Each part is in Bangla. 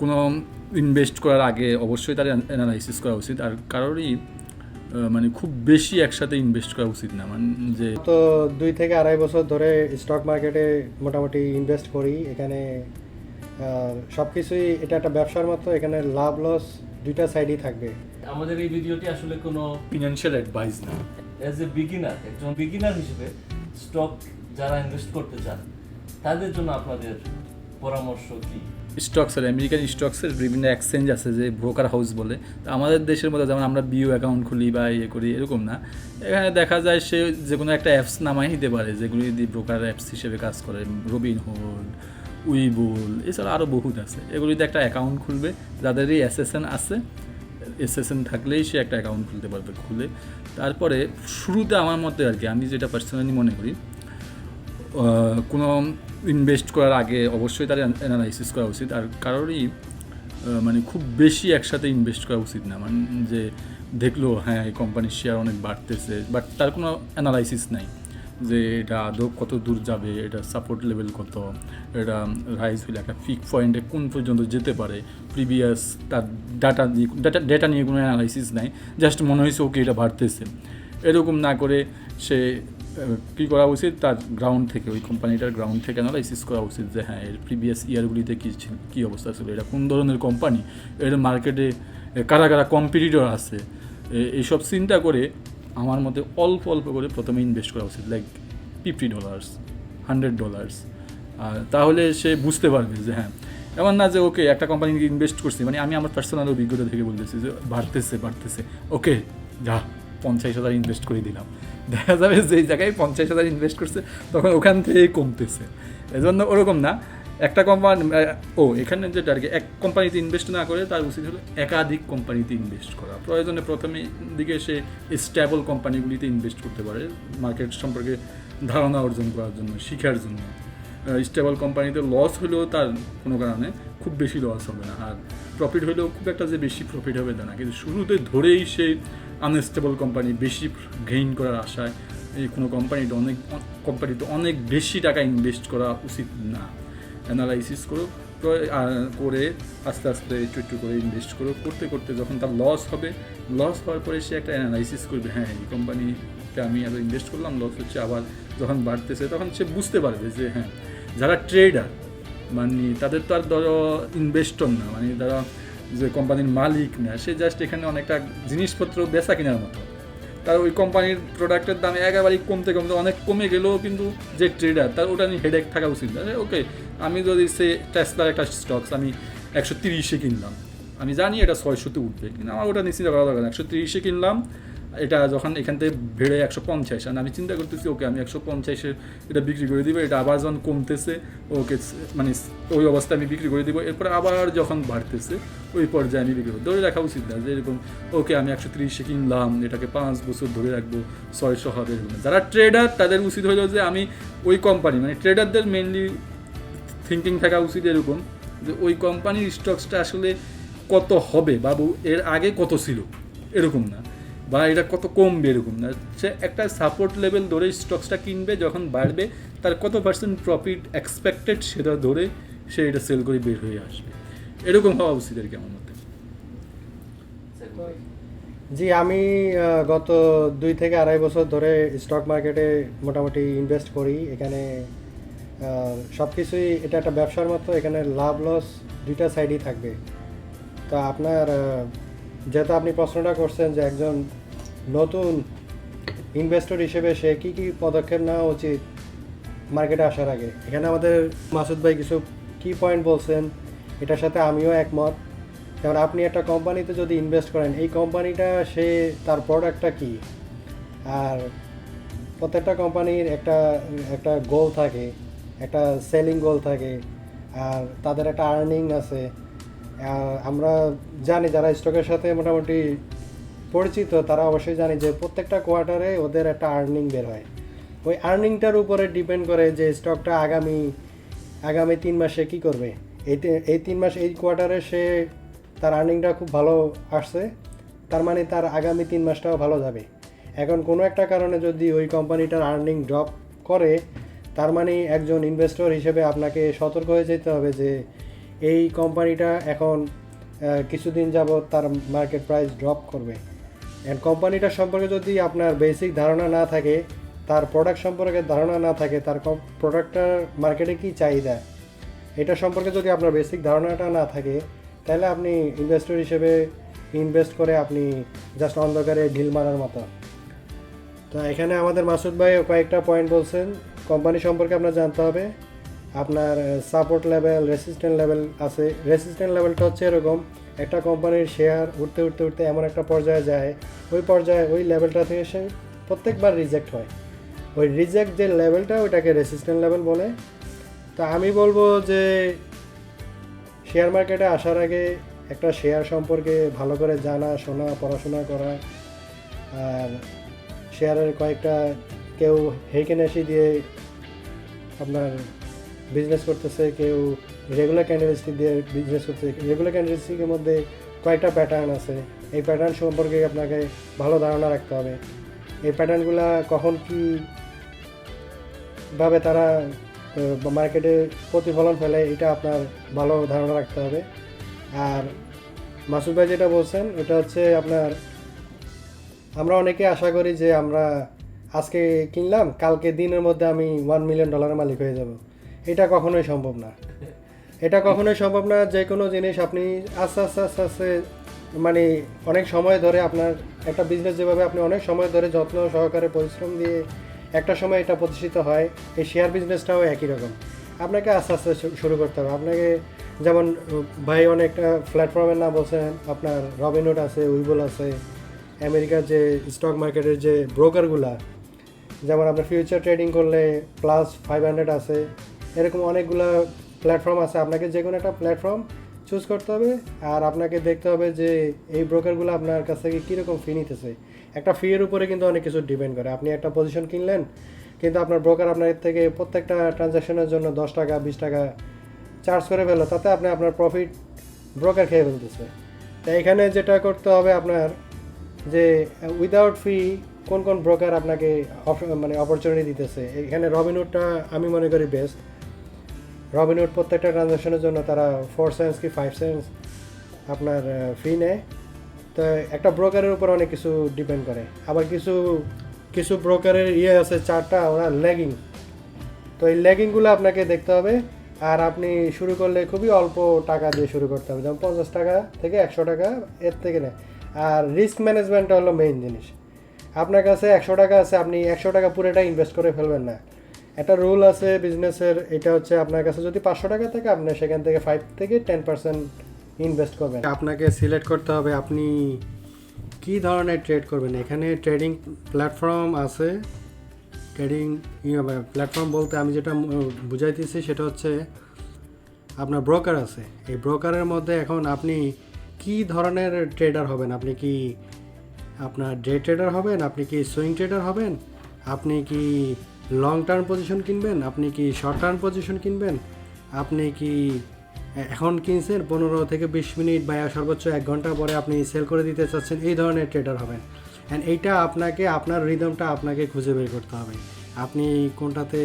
কোনো ইনভেস্ট করার আগে অবশ্যই তার অ্যানালাইসিস করা উচিত। আর কারোরই মানে খুব বেশি একসাথে ইনভেস্ট করা উচিত না। মানে যে তো দুই থেকে আড়াই বছর ধরে স্টক মার্কেটে মোটামুটি ইনভেস্ট করি। এখানে সব কিছুই এটা একটা ব্যবসার মতো। এখানে লাভ লস দুইটা সাইডই থাকবে। আমাদের এই ভিডিওটি আসলে কোনো ফিনান্সিয়াল অ্যাডভাইস না। অ্যাজ এ বিগিনার একজন বিগিনার হিসেবে স্টক যারা ইনভেস্ট করতে চান তাদের জন্য আপনাদের পরামর্শ কি? স্টকসের আমেরিকান স্টকসের বিভিন্ন এক্সচেঞ্জ আছে যে ব্রোকার হাউস বলে। তো আমাদের দেশের মধ্যে যেমন আমরা বিও অ্যাকাউন্ট খুলি বা ইয়ে করি, এরকম না। এখানে দেখা যায় সে যে কোনো একটা অ্যাপস নামাই নিতে পারে, যেগুলি যদি ব্রোকার অ্যাপস হিসেবে কাজ করে রবিন হুড উইবুল এছাড়া আরও বহুত আছে। এগুলিতে একটা অ্যাকাউন্ট খুলবে যাদের এই এসএসএন আছে এসএসএন থাকলেই সে একটা অ্যাকাউন্ট খুলতে পারবে, খুলে। তারপরে শুরুতে আমার মতে আর কি, আমি যেটা পার্সোনালি মনে করি কোনো ইনভেস্ট করার আগে অবশ্যই তার অ্যানালাইসিস করা উচিত। আর কারোরই মানে খুব বেশি একসাথে ইনভেস্ট করা উচিত না। মানে যে দেখল হ্যাঁ এই কোম্পানির শেয়ার অনেক বাড়তেছে বাট তার কোনো অ্যানালাইসিস নাই যে এটা আদৌ কত দূর যাবে, এটা সাপোর্ট লেভেল কত, এটা রাইজ হলে একটা পিক পয়েন্টে কোন পর্যন্ত যেতে পারে। প্রিভিয়াস তার ডাটা নিয়ে ডাটা ডেটা নিয়ে কোনো অ্যানালাইসিস নাই। জাস্ট মনে হয়েছে ওকে এটা বাড়তেছে। এরকম না করে সে কী করা উচিত? তার গ্রাউন্ড থেকে, ওই কোম্পানিটার গ্রাউন্ড থেকে অ্যানালাইসিস করা উচিত যে হ্যাঁ এর প্রিভিয়াস ইয়ারগুলিতে কী ছিল, কী অবস্থা ছিল? এটা কোন ধরনের কোম্পানি এর মার্কেটে কারা কারা কম্পিটিটর আছে? এইসব চিন্তা করে আমার মতে অল্প অল্প করে প্রথমে ইনভেস্ট করা উচিত like fifty dollars hundred dollars আর তাহলে সে বুঝতে পারবে যে হ্যাঁ এমন না যে, ওকে, একটা কোম্পানিকে ইনভেস্ট করছি। মানে আমি আমার পার্সোনাল অভিজ্ঞতা থেকে বলতেছি যে, বাড়তেছে বাড়তেছে। ওকে, যা। পঞ্চাশ হাজার ইনভেস্ট করে দিলাম। দেখা যাবে যেই জায়গায় পঞ্চাশ হাজার ইনভেস্ট করছে, তখন ওখান থেকেই কমতেছে। এজন্য ওরকম না। একটা কোম্পানি ও, এখানে যেটা আর কি এক কোম্পানিতে ইনভেস্ট না করে, তার উচিত হলো একাধিক কোম্পানিতে ইনভেস্ট করা। প্রয়োজনে প্রথমে দিকে সে স্ট্যাবল কোম্পানিগুলিতে ইনভেস্ট করতে পারে মার্কেট সম্পর্কে ধারণা অর্জন করার জন্য, শিখার জন্য। স্টেবল কোম্পানিতে লস হলেও তার কোনো কারণে খুব বেশি লস হবে না। আর প্রফিট হলেও খুব একটা যে বেশি প্রফিট হবে তা না। কিন্তু শুরুতে ধরেই সেই আনস্টেবল কোম্পানি বেশি গেইন করার আশায় এই কোনো কোম্পানিতে অনেক কোম্পানিতে অনেক বেশি টাকা ইনভেস্ট করা উচিত না। অ্যানালাইসিস করুক করে আস্তে আস্তে একটু একটু করে ইনভেস্ট করো করতে করতে যখন তার লস হবে লস হওয়ার পরে সে একটা অ্যানালাইসিস করবে হ্যাঁ এই কোম্পানিতে আমি এত ইনভেস্ট করলাম লস হচ্ছে আবার যখন বাড়তেছে তখন সে বুঝতে পারবে যে হ্যাঁ যারা ট্রেডার মানে তাদের তো আর ধরো ইনভেস্টর না মানে তারা যে কোম্পানির মালিক না, সে জাস্ট এখানে অনেকটা জিনিসপত্র বেচা কেনার মতো। তার ওই কোম্পানির প্রোডাক্টের দাম একেবারেই কমতে কমতে অনেক কমে গেলেও কিন্তু যে ট্রেডার তার ওটা নিয়ে হেডেক থাকা উচিত না। ওকে আমি যদি সে টেসলার একটা স্টকস আমি একশো তিরিশে কিনলাম, আমি জানি এটা ছয়শোতে উঠবে, কিন্তু আমার ওটা নিশ্চিত করা দরকার একশো তিরিশে কিনলাম এটা যখন এখান থেকে ভেড়ে একশো পঞ্চাশ, আর আমি চিন্তা করতেছি, ওকে আমি একশো পঞ্চাশে এটা বিক্রি করে দিব, এটা আবার যখন কমতেছে, ওকে মানে ওই অবস্থায় আমি বিক্রি করে দিব, এরপর আবার যখন বাড়তেছে, ওই পর্যায়ে আমি বিক্রি করব ধরে রাখা উচিত না যে এরকম, ওকে আমি একশো তিরিশে কিনলাম, এটাকে পাঁচ বছর ধরে রাখব ছয়শো হবে, এরকম। যারা ট্রেডার তাদের উচিত হলো যে আমি ওই কোম্পানি মানে ট্রেডারদের মেনলি থিঙ্কিং থাকা উচিত এরকম, যে ওই কোম্পানির স্টকসটা আসলে কত হবে বাবু এর আগে কত ছিল, এরকম না। বা এটা কত কমবে এরকম না সে একটা সাপোর্ট লেভেল ধরে স্টকসটা কিনবে, যখন বাড়বে, তার কত পার্সেন্ট প্রফিট এক্সপেক্টেড সেটা ধরে সে এটা সেল করে বের হয়ে আসবে। এরকম হওয়া উচিত আর কি আমার মতে। জি, আমি গত দুই থেকে আড়াই বছর ধরে স্টক মার্কেটে মোটামুটি ইনভেস্ট করি। এখানে সব কিছুই এটা একটা ব্যবসার মতো, এখানে লাভ লস দুইটা সাইডই থাকবে। তা আপনার যেহেতু আপনি প্রশ্নটা করছেন যে একজন নতুন ইনভেস্টর হিসেবে সে কী কী পদক্ষেপ নেওয়া উচিত মার্কেটে আসার আগে? এখানে আমাদের মাসুদ ভাই কিছু কি পয়েন্ট বলছেন, এটার সাথে আমিও একমত। কারণ আপনি একটা কোম্পানিতে যদি ইনভেস্ট করেন, এই কোম্পানিটা সে, তার প্রোডাক্টটা কি? আর প্রত্যেকটা কোম্পানির একটা একটা গোল থাকে, একটা সেলিং গোল থাকে, আর তাদের একটা আর্নিং আছে। আমরা জানি যারা স্টকের সাথে মোটামুটি পরিচিত, তারা অবশ্যই জানে যে প্রত্যেকটা কোয়ার্টারে ওদের একটা আর্নিং বের হয়। ওই আর্নিংটার উপরে ডিপেন্ড করে যে স্টকটা আগামী আগামী তিন মাসে কি করবে। এই এই তিন মাস, এই কোয়ার্টারে সে তার আর্নিংটা খুব ভালো আসছে, তার মানে তার আগামী তিন মাসটাও ভালো যাবে। এখন কোনো একটা কারণে যদি ওই কোম্পানিটার আর্নিং ড্রপ করে, তার মানে একজন ইনভেস্টর হিসেবে আপনাকে সতর্ক হয়ে যেতে হবে যে এই কোম্পানিটা এখন কিছুদিন যাবৎ তার মার্কেট প্রাইস ড্রপ করবে। অ্যান্ড কোম্পানিটা সম্পর্কে যদি আপনার বেসিক ধারণা না থাকে, তার প্রোডাক্ট সম্পর্কে ধারণা না থাকে, তার প্রোডাক্টটার মার্কেটে কী চাহিদা? এটা সম্পর্কে যদি আপনার বেসিক ধারণাটা না থাকে, তাহলে আপনি ইনভেস্টর হিসেবে ইনভেস্ট করে আপনি জাস্ট অন্ধকারে ঢিল মারার মতো। তো এখানে আমাদের মাসুদ ভাই কয়েকটা পয়েন্ট বলছেন। কোম্পানি সম্পর্কে আপনার জানতে হবে। আপনার সাপোর্ট লেভেল রেসিস্ট্যান্ট লেভেল আছে। রেসিস্ট্যান্ট লেভেলটা হচ্ছে এরকম, একটা কোম্পানির শেয়ার উঠতে উঠতে উঠতে এমন একটা পর্যায়ে যায়। ওই পর্যায়ে ওই লেভেলটা থেকে সে প্রত্যেকবার রিজেক্ট হয়। ওই রিজেক্ট যে লেভেলটা ওইটাকে রেসিস্ট্যান্ট লেভেল বলে। তা আমি বলব যে শেয়ার মার্কেটে আসার আগে একটা শেয়ার সম্পর্কে ভালো করে জানা, শোনা, পড়াশোনা করা। আর শেয়ারের কয়েকটা কেউ হেকেনেসি দিয়ে আপনার বিজনেস করতেছে, কেউ রেগুলার ক্যান্ডেলস্টিক দিয়ে বিজনেস করতেছে রেগুলার ক্যান্ডেলস্টিকের মধ্যে কয়েকটা প্যাটার্ন আছে। এই প্যাটার্ন সম্পর্কে আপনাকে ভালো ধারণা রাখতে হবে। এই প্যাটার্নগুলা কখন কি ভাবে তারা মার্কেটে প্রতিফলন ফেলে, এটা আপনার ভালো ধারণা রাখতে হবে। আর মাসুদ ভাই যেটা বলছেন, এটা হচ্ছে আপনার, আমরা অনেকে আশা করি যে আমরা আজকে কিনলাম, কালকে দিনের মধ্যে আমি ওয়ান মিলিয়ন ডলারের মালিক হয়ে যাব। এটা কখনোই সম্ভব না। এটা কখনোই সম্ভব না, যে কোনো জিনিস আপনি আস্তে আস্তে আস্তে আস্তে মানে অনেক সময় ধরে আপনার একটা বিজনেস যেভাবে আপনি অনেক সময় ধরে যত্ন সহকারে পরিশ্রম দিয়ে একটা সময় এটা প্রতিষ্ঠিত হয়, এই শেয়ার বিজনেসটাও একই রকম। আপনাকে আস্তে আস্তে শুরু করতে হবে। আপনাকে যেমন, ভাই অনেকটা প্ল্যাটফর্মের নাম বলছেন, আপনার রবিনহুড আছে উইবল আছে, আমেরিকার যে স্টক মার্কেটের যে ব্রোকারগুলা যেমন আপনার ফিউচার ট্রেডিং করলে প্লাস ফাইভ হান্ড্রেড আছে এরকম অনেকগুলো প্ল্যাটফর্ম আছে। আপনাকে যে কোনো একটা প্ল্যাটফর্ম চুজ করতে হবে আর আপনাকে দেখতে হবে যে এই ব্রোকারগুলো আপনার কাছ থেকে কীরকম ফি নিতেছে। একটা ফিয়ের উপরে কিন্তু অনেক কিছু ডিপেন্ড করে। আপনি একটা পজিশন কিনলেন, কিন্তু আপনার ব্রোকার আপনার থেকে প্রত্যেকটা ট্রানজ্যাকশনের জন্য দশ টাকা, বিশ টাকা চার্জ করে ফেলল, তাতে আপনি আপনার প্রফিট ব্রোকার খেয়ে ফেলতেছে। তাই এখানে যেটা করতে হবে আপনার যে উইদাউট ফি কোন কোন ব্রোকার আপনাকে মানে অপরচুনিটি দিতেছে। এখানে রবিনহুডটা আমি মনে করি বেস্ট রবিনহুড প্রত্যেকটা ট্রানজ্যাকশনের জন্য তারা ফোর সেন্স কি ফাইভ সেন্স আপনার ফি নেয়। তো একটা ব্রোকারের উপর অনেক কিছু ডিপেন্ড করে। আবার কিছু কিছু ব্রোকারের ইয়ে আছে, চারটা, ওরা ল্যাগিং তো এই ল্যাগিংগুলো আপনাকে দেখতে হবে। আর আপনি শুরু করলে খুবই অল্প টাকা দিয়ে শুরু করতে হবে। যেমন পঞ্চাশ টাকা থেকে একশো টাকা এর থেকে নেয়। আর রিস্ক ম্যানেজমেন্টটা হলো মেইন জিনিস। আপনার কাছে একশো টাকা আছে, আপনি একশো টাকা পুরোটা ইনভেস্ট করে ফেলবেন না। একটা রুল আছে বিজনেসের এটা হচ্ছে আপনার কাছে যদি পাঁচশো টাকা থাকে, আপনি সেখান থেকে ফাইভ থেকে টেন পার্সেন্ট ইনভেস্ট করবেন। আপনাকে সিলেক্ট করতে হবে আপনি কী ধরনের ট্রেড করবেন? এখানে ট্রেডিং প্ল্যাটফর্ম আছে। ট্রেডিং প্ল্যাটফর্ম বলতে আমি যেটা বুঝাইতেছি সেটা হচ্ছে আপনার ব্রোকার আছে। এই ব্রোকারের মধ্যে এখন আপনি কি ধরনের ট্রেডার হবেন? আপনি কি আপনার ডে ট্রেডার হবেন? আপনি কি সুইং ট্রেডার হবেন? আপনি কি লং টার্ম পজিশন কিনবেন? আপনি কি শর্ট টার্ম পজিশন কিনবেন? আপনি কি এখন কিনছেন পনেরো থেকে বিশ মিনিট বা সর্বোচ্চ এক ঘণ্টা পরে আপনি সেল করে দিতে চাচ্ছেন, এই ধরনের ট্রেডার হবেন। অ্যান্ড এইটা আপনাকে, আপনার রিদমটা আপনাকে খুঁজে বের করতে হবে। আপনি কোনটাতে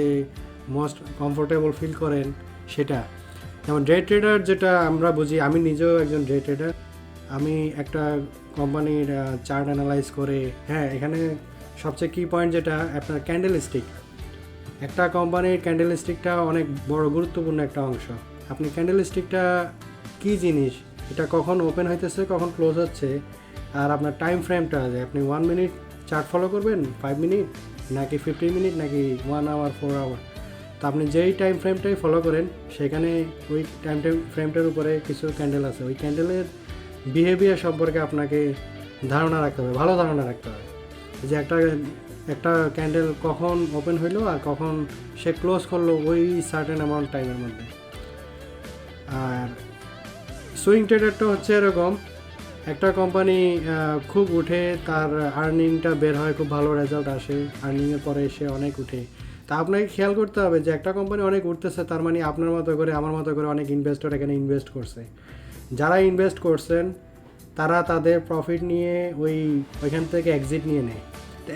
মোস্ট কমফোর্টেবল ফিল করেন, সেটা। যেমন ডে ট্রেডার যেটা আমরা বুঝি, আমি নিজেও একজন ডে ট্রেডার আমি একটা কোম্পানির চার্ট অ্যানালাইজ করে হ্যাঁ এখানে সবচেয়ে কি পয়েন্ট যেটা, আপনার ক্যান্ডেল স্টিক একটা কোম্পানির ক্যান্ডেল স্টিকটা অনেক বড় গুরুত্বপূর্ণ একটা অংশ। আপনি ক্যান্ডেল স্টিকটা কী জিনিস, এটা কখন ওপেন হইতেছে, কখন ক্লোজ হচ্ছে, আর আপনার টাইম ফ্রেমটা যে আপনি ওয়ান মিনিট চার্ট ফলো করবেন ফাইভ মিনিট নাকি ফিফটিন মিনিট নাকি ওয়ান আওয়ার ফোর আওয়ার তো আপনি যেই টাইম ফ্রেমটাই ফলো করেন, সেখানে ওই টাইম ফ্রেমটার উপরে কিছু ক্যান্ডেল আছে। ওই ক্যান্ডেলের বিহেভিয়ার সম্পর্কে আপনাকে ধারণা রাখতে হবে, ভালো ধারণা রাখতে হবে। যে একটা একটা ক্যান্ডেল কখন ওপেন হইল আর কখন সে ক্লোজ করল ওই সার্টেন অ্যামাউন্ট টাইমের মধ্যে। আর সুইং ট্রেডারটা হচ্ছে এরকম, একটা কোম্পানি খুব উঠে, তার আর্নিংটা বের হয়, খুব ভালো রেজাল্ট আসে আর্নিংয়ের পরে সে অনেক উঠে। তা আপনাকে খেয়াল করতে হবে যে একটা কোম্পানি অনেক উঠতেছে, তার মানে আপনার মতো করে, আমার মতো করে অনেক ইনভেস্টর এখানে ইনভেস্ট করছে। যারা ইনভেস্ট করছেন, তারা তাদের প্রফিট নিয়ে ওই, ওইখান থেকে এক্সিট নিয়ে নেয়।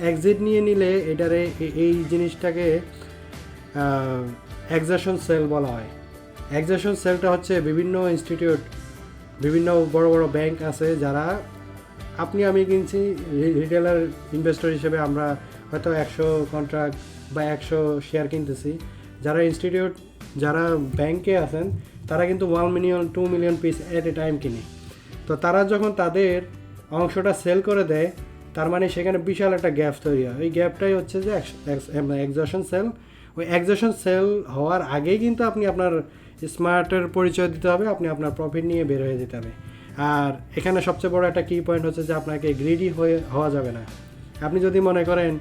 এক্সিট নিয়ে নিলে এটারে এই জিনিসটাকে এক্সাশন সেল বলা হয়। এক্সাশন সেলটা হচ্ছে বিভিন্ন ইনস্টিটিউট বিভিন্ন বড় বড় ব্যাংক আছে যারা আপনি আমি কিনছি রিটেলার ইনভেস্টর হিসেবে আমরা হয়তো একশো কন্ট্রাক্ট বা একশো শেয়ার কিনতেছি। যারা ইনস্টিটিউট যারা ব্যাংকে আছেন, তারা কিন্তু one million two million piece at a time কিনে। তো তারা যখন তাদের অংশটা সেল করে দেয় তার মানে সেখানে বিশাল একটা গ্যাপ তৈরি হয়। ওই গ্যাপটাই হচ্ছে যে এক্সজশন সেল ওই এক্সজশন সেল হওয়ার আগেই কিন্তু আপনি আপনার স্মার্টের পরিচয় দিতে হবে, আপনি আপনার প্রফিট নিয়ে বের হয়ে যেতে হবে। আর এখানে সবচেয়ে বড় একটা কি পয়েন্ট হচ্ছে যে আপনাকে গ্রিডি হয়ে হওয়া যাবে না। আপনি যদি মনে করেন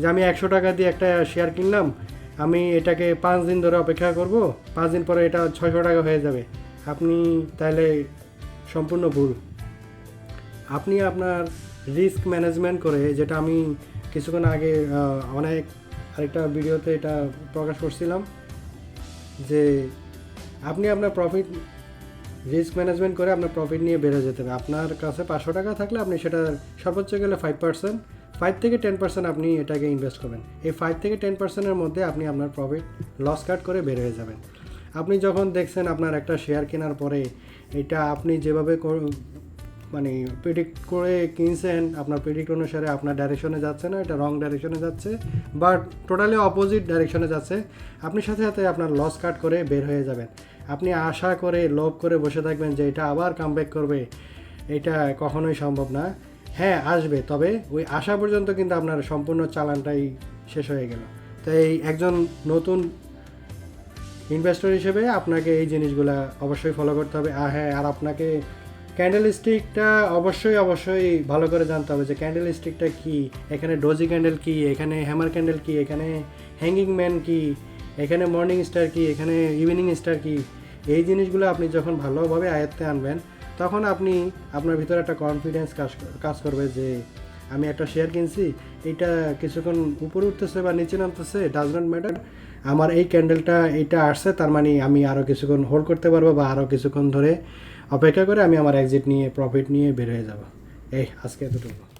যে আমি একশো টাকা দিয়ে একটা শেয়ার কিনলাম, আমি এটাকে পাঁচ দিন ধরে অপেক্ষা করব, পাঁচ দিন পরে এটা ছয়শো টাকা হয়ে যাবে। আপনি তাহলে সম্পূর্ণ ভুল। আপনি আপনার রিস্ক ম্যানেজমেন্ট করে, যেটা আমি কিছুক্ষণ আগে অনেক আরেকটা ভিডিওতে এটা প্রকাশ করছিলাম, যে আপনি আপনার প্রফিট রিস্ক ম্যানেজমেন্ট করে আপনার প্রফিট নিয়ে বেড়ে যেতে হবে। আপনার কাছে পাঁচশো টাকা থাকলে আপনি সেটা সর্বোচ্চ গেলে ফাইভ পার্সেন্ট ফাইভ থেকে টেন পার্সেন্ট আপনি এটাকে ইনভেস্ট করবেন। এই ফাইভ থেকে টেন পার্সেন্টের মধ্যে আপনি আপনার প্রফিট লস কাট করে বের হয়ে যাবেন। আপনি যখন দেখছেন আপনার একটা শেয়ার কেনার পরে, এটা আপনি যেভাবে মানে প্রেডিক্ট করে কিনছেন, আপনার প্রেডিক্ট অনুসারে আপনার ডাইরেকশনে যাচ্ছে না, এটা রং ডাইরেকশনে যাচ্ছে বাট টোটালি অপোজিট ডাইরেকশনে যাচ্ছে। আপনি সাথে সাথে আপনার লস কাট করে বের হয়ে যাবেন। আপনি আশা করে, লোভ করে বসে থাকবেন যে এটা আবার কামব্যাক করবে। এটা কখনোই সম্ভব না। হ্যাঁ আসবে, তবে ওই আসা পর্যন্ত কিন্তু আপনার সম্পূর্ণ চালানটাই শেষ হয়ে গেল। তাই একজন নতুন ইনভেস্টর হিসেবে আপনাকে এই জিনিসগুলা অবশ্যই ফলো করতে হবে। আর হ্যাঁ আর আপনাকে ক্যান্ডেল স্টিকটা অবশ্যই অবশ্যই ভালো করে জানতে হবে যে ক্যান্ডেল স্টিকটা কী? এখানে ডোজি ক্যান্ডেল কী? এখানে হ্যামার ক্যান্ডেল কী? এখানে হ্যাঙ্গিং ম্যান কী? এখানে মর্নিং স্টার কী? এখানে ইভিনিং স্টার কী? এই জিনিসগুলো আপনি যখন ভালোভাবে আয়ত্তে আনবেন, তখন আপনি আপনার ভিতরে একটা কনফিডেন্স কাজ কাজ করবে যে আমি একটা শেয়ার কিনছি, এটা কিছুক্ষণ উপরে উঠতেছে বা নিচে নামতেছে ডাজ নট ম্যাটার আমার এই ক্যান্ডেলটা এইটা আসছে, তার মানে আমি আরও কিছুক্ষণ হোল্ড করতে পারব বা আরও কিছুক্ষণ ধরে অপেক্ষা করে আমি আমার এক্সিট নিয়ে প্রফিট নিয়ে বের হয়ে যাব। এই আজকে এতটুকু।